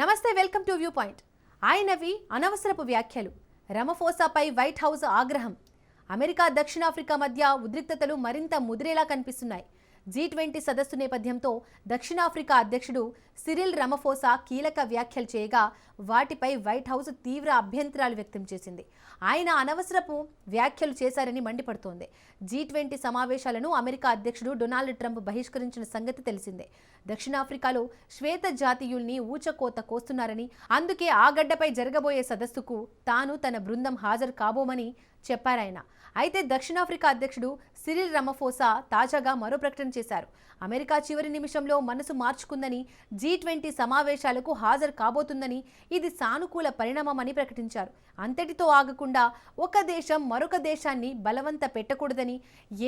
నమస్తే welcome to view point. ఆయనవి అనవసరపు వ్యాఖ్యలు. రమఫోసాపై వైట్ హౌస్ ఆగ్రహం. అమెరికా దక్షిణాఫ్రికా మధ్య ఉద్రిక్తతలు మరింత ముదిరేలా కనిపిస్తున్నాయి. జీ ట్వంటీ సదస్సు నేపథ్యంతో దక్షిణాఫ్రికా అధ్యక్షుడు సిరిల్ రమఫోసా కీలక వ్యాఖ్యలు చేయగా వాటిపై వైట్ హౌస్ తీవ్ర అభ్యంతరాలు వ్యక్తం చేసింది. ఆయన అనవసరపు వ్యాఖ్యలు చేశారని మండిపడుతోంది. జీ ట్వంటీ సమావేశాలను అమెరికా అధ్యక్షుడు డొనాల్డ్ ట్రంప్ బహిష్కరించిన సంగతి తెలిసిందే. దక్షిణాఫ్రికాలో శ్వేత జాతీయుల్ని ఊచకోత కోస్తున్నారని అందుకే ఆ గడ్డపై జరగబోయే సదస్సుకు తాను తన బృందం హాజరు కాబోమని చెప్పారాయన. అయితే దక్షిణాఫ్రికా అధ్యక్షుడు సిరిల్ రమఫోసా తాజాగా మరో ప్రకటన చేశారు. అమెరికా చివరి నిమిషంలో మనసు మార్చుకుందని జీ ట్వంటీ సమావేశాలకు హాజరు కాబోతుందని ఇది సానుకూల పరిణామమని ప్రకటించారు. అంతటితో ఆగకుండా ఒక దేశం మరొక దేశాన్ని బలవంత పెట్టకూడదని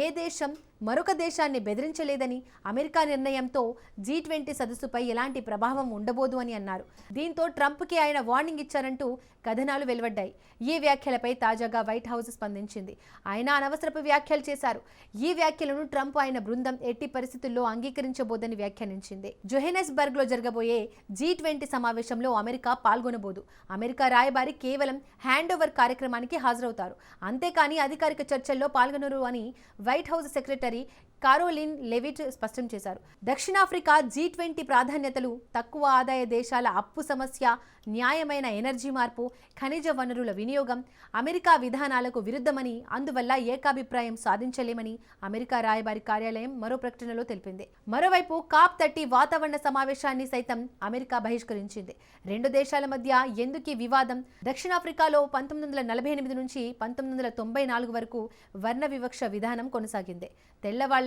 ఏ దేశం మరొక దేశాన్ని బెదిరించలేదని అమెరికా నిర్ణయంతో జీ ట్వంటీ సదస్సుపై ఎలాంటి ప్రభావం ఉండబోదు అని అన్నారు. దీంతో ట్రంప్కి ఆయన వార్నింగ్ ఇచ్చారంటూ కథనాలు వెలువడ్డాయి. ఈ వ్యాఖ్యలపై తాజాగా వైట్ హౌస్ స్పందించింది. ఆయన అనవసరపు వ్యాఖ్యలు చేశారు. ఈ వ్యాఖ్యలను ట్రంప్ ఆయన బృందం ఎట్టి పరిస్థితుల్లో అంగీకరించబోదని వ్యాఖ్యానించింది. జొహెనెస్బర్గ్లో జరగబోయే జీ ట్వంటీ సమావేశంలో అమెరికా పాల్గొనబోదు. అమెరికా రాయబారి కేవలం హ్యాండ్ ఓవర్ కార్యక్రమానికి హాజరవుతారు. అంతేకాని అధికారిక చర్చల్లో పాల్గొనరు అని White House secretary Karoline Leavitt స్పష్టం చేశారు. దక్షిణాఫ్రికా జీ ట్వంటీ ప్రాధాన్యతలు తక్కువ ఆదాయ దేశాల అప్పు సమస్య న్యాయమైన ఎనర్జీ మార్పు ఖనిజ వనరుల వినియోగం అమెరికా విధానాలకు విరుద్ధమని అందువల్ల ఏకాభిప్రాయం సాధించలేమని అమెరికా రాయబారి కార్యాలయం మరో ప్రకటనలో తెలిపింది. మరోవైపు కాప్ థర్టీ వాతావరణ సమావేశాన్ని సైతం అమెరికా బహిష్కరించింది. రెండు దేశాల మధ్య ఎందుకీ వివాదం? దక్షిణాఫ్రికాలో పంతొమ్మిది వందల నలభై ఎనిమిది నుంచి పంతొమ్మిది వందల తొంభై నాలుగు వరకు వర్ణ వివక్ష విధానం కొనసాగింది.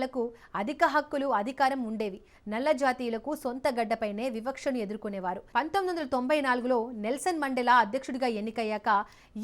తెల్లవాళ్ళకు అధిక హక్కులు అధికారం ఉండేవి. నల్ల జాతీయులకు సొంత గడ్డపైనే వివక్షను ఎదుర్కొనేవారు. పంతొమ్మిది వందల తొంభై నాలుగులో నెల్సన్ మండేలా అధ్యక్షుడిగా ఎన్నికయ్యాక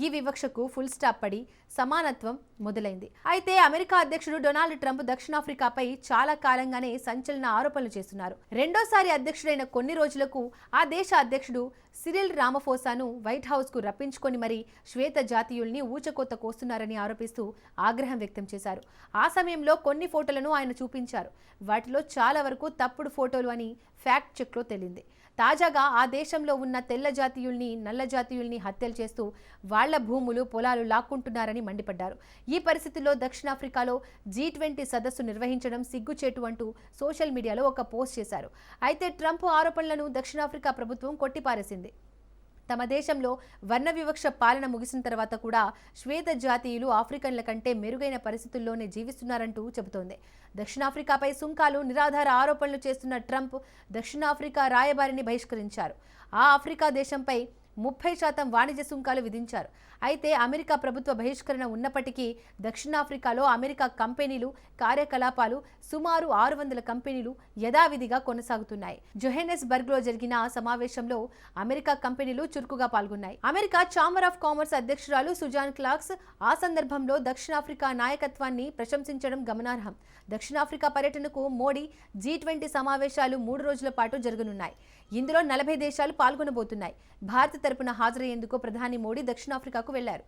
ఈ వివక్షకు ఫుల్ స్టాప్ పడి సమానత్వం మొదలైంది. అయితే అమెరికా అధ్యక్షుడు డొనాల్డ్ ట్రంప్ దక్షిణాఫ్రికాపై చాలా కాలంగానే సంచలన ఆరోపణలు చేస్తున్నారు. రెండోసారి అధ్యక్షుడైన కొన్ని రోజులకు ఆ దేశ అధ్యక్షుడు సిరిల్ రామఫోసాను వైట్ హౌస్కు రప్పించుకొని మరి శ్వేత జాతీయుల్ని ఊచకోత కోస్తున్నారని ఆరోపిస్తూ ఆగ్రహం వ్యక్తం చేశారు. ఆ సమయంలో కొన్ని ఫోటోలను ఆయన చూపించారు. వాటిలో చాలా వరకు తప్పుడు ఫోటోలు అని ఫ్యాక్ట్ చెక్లో తేలింది. తాజాగా ఆ దేశంలో ఉన్న తెల్ల జాతీయుల్ని నల్ల జాతీయుల్ని హత్యలు చేస్తూ వాళ్ళ భూములు పొలాలు లాక్కుంటున్నారని మండిపడ్డారు. ఈ పరిస్థితుల్లో దక్షిణాఫ్రికాలో జీ ట్వంటీ సదస్సు నిర్వహించడం సిగ్గుచేటు అంటూ సోషల్ మీడియాలో ఒక పోస్ట్ చేశారు. అయితే ట్రంప్ ఆరోపణలను దక్షిణాఫ్రికా ప్రభుత్వం కొట్టిపారేసింది. తమ దేశంలో వర్ణ వివక్ష పాలన ముగిసిన తర్వాత కూడా శ్వేత జాతీయులు ఆఫ్రికన్ల కంటే మెరుగైన పరిస్థితుల్లోనే జీవిస్తున్నారంటూ చెబుతోంది. దక్షిణాఫ్రికాపై సుంకాలు నిరాధార ఆరోపణలు చేస్తున్న ట్రంప్ దక్షిణాఫ్రికా రాయబారిని బహిష్కరించారు. ఆ ఆఫ్రికా దేశంపై ముప్పై శాతం వాణిజ్య సుంకాలు విధించారు. అయితే అమెరికా ప్రభుత్వ బహిష్కరణ ఉన్నప్పటికీ దక్షిణాఫ్రికాలో అమెరికా కంపెనీలు కార్యకలాపాలు సుమారు ఆరు వందల కంపెనీలు యథావిధిగా కొనసాగుతున్నాయి. జొహెనెస్బర్గ్లో జరిగిన సమావేశంలో అమెరికా కంపెనీలు చురుకుగా పాల్గొన్నాయి. అమెరికా ఛాంబర్ ఆఫ్ కామర్స్ అధ్యక్షురాలు సుజాన్ క్లాక్స్ ఆ సందర్భంలో దక్షిణాఫ్రికా నాయకత్వాన్ని ప్రశంసించడం గమనార్హం. దక్షిణాఫ్రికా పర్యటనకు మోడీ జీ ట్వంటీ సమావేశాలు మూడు రోజుల పాటు జరగనున్నాయి. ఇందులో నలభై దేశాలు పాల్గొనబోతున్నాయి. భారత తరపున హాజరయ్యేందుకు ప్రధాని మోడీ దక్షిణాఫ్రికాకు వెళ్ళారు.